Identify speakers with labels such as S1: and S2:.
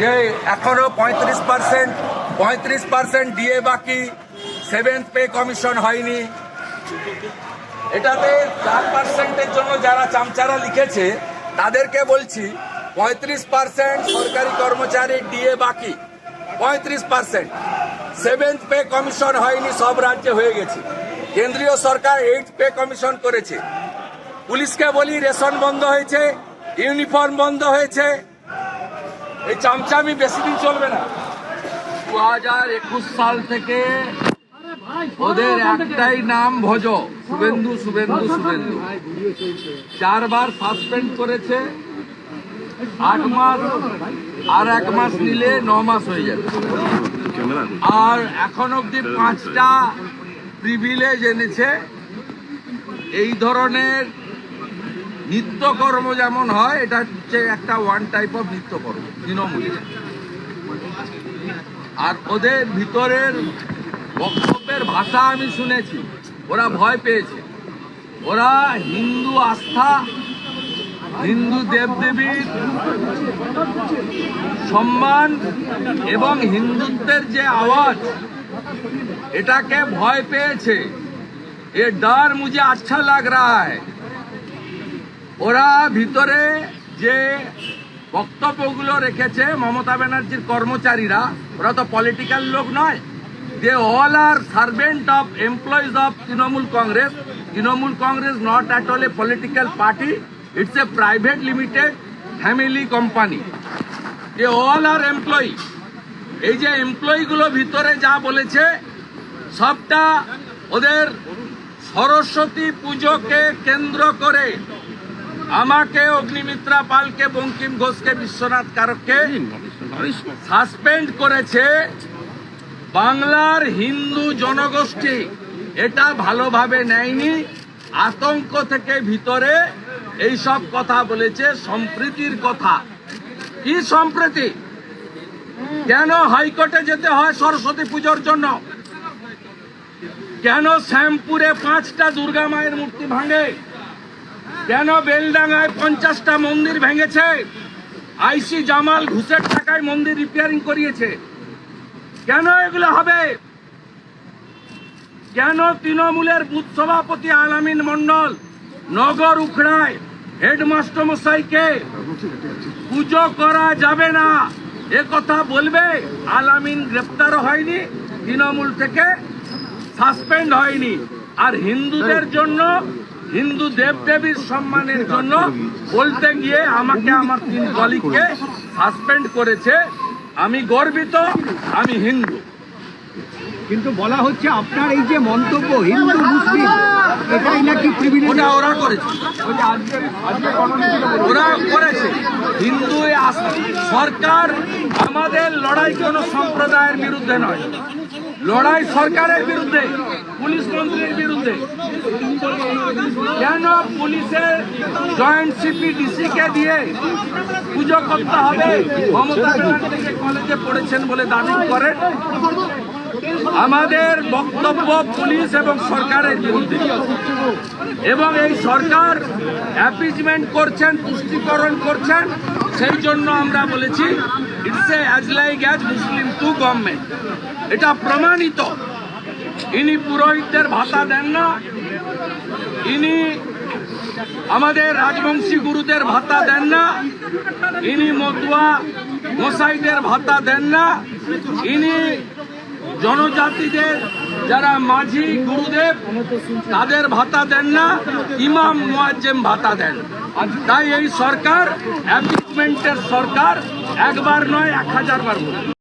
S1: যে এখনও পঁয়ত্রিশ পার্সেন্ট পঁয়ত্রিশ পার্সেন্ট ডিএ বাকি সেভেন্থ পে কমিশন হয়নি। এটাতে চার পার্সেন্টের জন্য যারা চামচারা লিখেছে, তাদেরকে বলছি পঁয়ত্রিশ পার্সেন্ট সরকারি কর্মচারী ডিএ বাকি। পঁয়ত্রিশ পার্সেন্ট। সেভেন্থ পে কমিশন হয়নি, সব রাজ্যে হয়ে গেছে। কেন্দ্রীয় সরকার এইট পে কমিশন করেছে। পুলিশকে বলি, রেশন বন্ধ হয়েছে ইউনিফর্ম বন্ধ হয়েছে। এই চামচামি বেশি দিন চলবে না। দু হাজার একুশ সাল থেকে ওদের একটাই নাম ভজ। শুভেন্দু শুভেন্দু শুভেন্দু। চারবার সাসপেন্ড করেছে। আট মাস আর এক মাস নিলে ন মাস হয়ে যাবে। আর এখন অব্দি পাঁচটা প্রিভিলেজ এনেছে। এই ধরনের নিত্যকর্ম যেমন হয়, এটা হচ্ছে একটা ওয়ান টাইপ অফ নিত্যকর্ম তৃণমূল আর ওদের ভিতরের বক্তব্যের ভাষা আমি শুনেছি, ওরা ভয় পেয়েছে। ওরা হিন্দু আস্থা, হিন্দু দেবদেবীর সম্মান এবং হিন্দুত্বের যে আওয়াজ, এটাকে ভয় পেয়েছে। এ ডর মুঝে আচ্ছা লাগ রা ওরা ভিতরে যে বক্তব্যগুলো রেখেছে মমতা ব্যানার্জির কর্মচারীরা, ওরা তো পলিটিক্যাল লোক নয়। They all are servant of employees of Trinamool Congress. Trinamool Congress not at all a political party it's a private limited family company they all are employee এই যে এমপ্লয়িগুলো ভিতরে যা বলেছে, সবটা ওদের সরস্বতী পুজোকে কেন্দ্র করে আমাকে অগ্নিমিত্রা পালকে, বঙ্কিম ঘোষকে, বিশ্বনাথ কারককে সাসপেন্ড করেছে বাংলার হিন্দু জনগোষ্ঠী। এটা ভালোভাবে নেয়নি। আতঙ্ক থেকে ভিতরে এই সব কথা বলেছে, সম্প্রীতির কথা। কি সম্প্রীতি? কেন হাইকোর্টে যেতে হয় সরস্বতী পুজোর জন্য? কেন শ্যামপুরে পাঁচটা দুর্গা মায়ের মূর্তি ভাঙে? কেন বেলডাঙ্গায় পঞ্চাশটা মন্দির ভেঙেছে। আইসি জামাল ঘুষের টাকায় মন্দির রিপেয়ারিং করিয়েছে। কেন এগুলো হবে? কেন তৃণমূলের বুথ সভাপতি আলামিন মন্ডল নগর উখড়ায় হেডমাস্টার মশাইকে পুজো করা যাবে না? এ কথা বলবে? আলামিন গ্রেপ্তার হয়নি তৃণমূল থেকে সাসপেন্ড হয়নি। আর হিন্দুদের জন্য হিন্দু দেবদেবীর সম্মানের জন্য বলতে গিয়ে আমাকে আমার তিন কলিগকে সাসপেন্ড করেছে। আমি গর্বিত আমি হিন্দু।
S2: কিন্তু বলা হচ্ছে আপনার এই যে মন্তব্য হিন্দু মুসলিম এটাই নাকি
S1: ওটা ওরা করেছে। ওরা করেছে। হিন্দু সরকার আমাদের লড়াই কোনো সম্প্রদায়ের বিরুদ্ধে নয়। লড়াই সরকারের বিরুদ্ধে, পুলিশ মন্ত্রীর বিরুদ্ধে। কেন পুলিশের জয়েন্ট সিপি ডিসি কে দিয়ে পুজো করতে হবে? মমতা ব্যানার্জিকে কলেজে পড়েছেন বলে দাবি করেন। আমাদের বক্তব্য পুলিশ এবং সরকারের বিরুদ্ধে। এবং এই সরকার অ্যাপিজমেন্ট করছেন, পুষ্টিকরণ করছেন। সেই জন্য আমরা বলেছি it's a as like as Muslim to government এটা প্রমাণিত। ইনি পুরোহিতদের ভাতা দেন না। ইনি আমাদের রাজবংশী গুরুদের ভাতা দেন না। ইনি মতুয়া গোসাইদের ভাতা দেন না। ইনি জনজাতিদের যারা মাঝি গুরুদেব, তাদের ভাতা দেন না, ইমাম মোয়াজ্জেম ভাতা দেন তাই এই সরকার অ্যাপিটমেন্টের সরকার একবার নয়, এক হাজার বার বলবে।